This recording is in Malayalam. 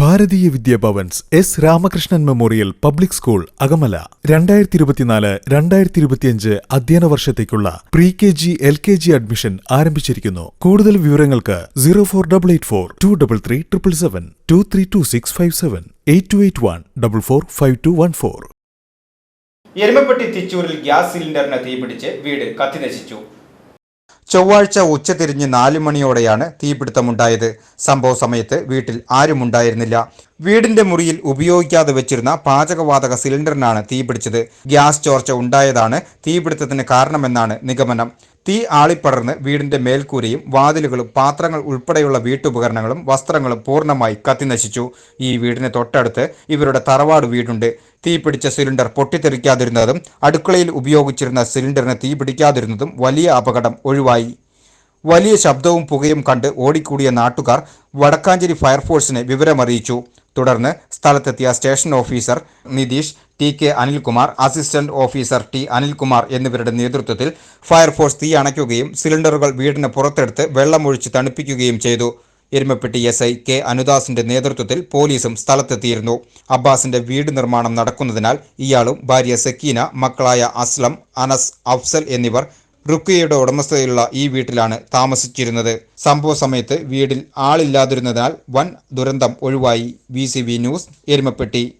Bharatiya Vidya Bhavan's S Ramakrishnan memorial public school Akamala. രണ്ടായിരത്തി ഇരുപത്തിനാല് രണ്ടായിരത്തി ഇരുപത്തിയഞ്ച് അധ്യയന വർഷത്തേക്കുള്ള pre K G L K G admission ആരംഭിച്ചിരിക്കുന്നു. കൂടുതൽ വിവരങ്ങൾക്ക് zero four double eight four two double three triple seven two three two six five seven eight two eight one double four five two one four Erumapetty തിച്ചൂരിൽ gas സിലിണ്ടറിന് തീപിടിച്ച് വീട് കത്തിനശിച്ചു. ചൊവ്വാഴ്ച ഉച്ചതിരിഞ്ഞ് നാല് മണിയോടെയാണ് തീപിടുത്തമുണ്ടായത്. സംഭവ സമയത്ത് വീട്ടിൽ ആരുമുണ്ടായിരുന്നില്ല. വീടിന്റെ മുറിയിൽ ഉപയോഗിക്കാതെ വെച്ചിരുന്ന പാചകവാതക സിലിണ്ടറിനാണ് തീപിടിച്ചത്. ഗ്യാസ് ചോർച്ച ഉണ്ടായതാണ് തീപിടുത്തത്തിന് കാരണമെന്നാണ് നിഗമനം. തീ ആളിപ്പടർന്ന് വീടിന്റെ മേൽക്കൂരയും വാതിലുകളും പാത്രങ്ങൾ ഉൾപ്പെടെയുള്ള വീട്ടുപകരണങ്ങളും വസ്ത്രങ്ങളും പൂർണമായി കത്തിനശിച്ചു ഈ വീടിന് തൊട്ടടുത്ത് ഇവരുടെ തറവാട് വീടുണ്ട്. തീ പിടിച്ച സിലിണ്ടർ പൊട്ടിത്തെറിക്കാതിരുന്നതും അടുക്കളയിൽ ഉപയോഗിച്ചിരുന്ന സിലിണ്ടറിന് തീ പിടിക്കാതിരുന്നതും വലിയ അപകടം ഒഴിവായി. വലിയ ശബ്ദവും പുകയും കണ്ട് ഓടിക്കൂടിയ നാട്ടുകാർ വടക്കാഞ്ചേരി ഫയർഫോഴ്സിനെ വിവരമറിയിച്ചു. തുടർന്ന് സ്ഥലത്തെത്തിയ station officer Nitheesh T K Anilkumar assistant officer T Anilkumar എന്നിവരുടെ നേതൃത്വത്തിൽ ഫയർഫോഴ്സ് തീ അണയ്ക്കുകയും സിലിണ്ടറുകൾ വീടിന് പുറത്തെടുത്ത് വെള്ളമൊഴിച്ച് തണുപ്പിക്കുകയും ചെയ്തു. എരുമപ്പെട്ടി എസ് ഐ കെ അനുദാസിന്റെ നേതൃത്വത്തിൽ പോലീസും സ്ഥലത്തെത്തിയിരുന്നു. അബ്ബാസിന്റെ വീട് നിർമ്മാണം നടക്കുന്നതിനാൽ ഇയാളും ഭാര്യ സക്കീന മക്കളായ അസ്ലം അനസ് അഫ്സൽ എന്നിവർ റുക്കിയയുടെ ഉടമസ്ഥതയിലുള്ള ഈ വീട്ടിലാണ് താമസിച്ചിരുന്നത്. സംഭവ സമയത്ത് വീടിൽ ആളില്ലാതിരുന്നതിനാൽ വൻ ദുരന്തം ഒഴിവായി. V news Erumapetty.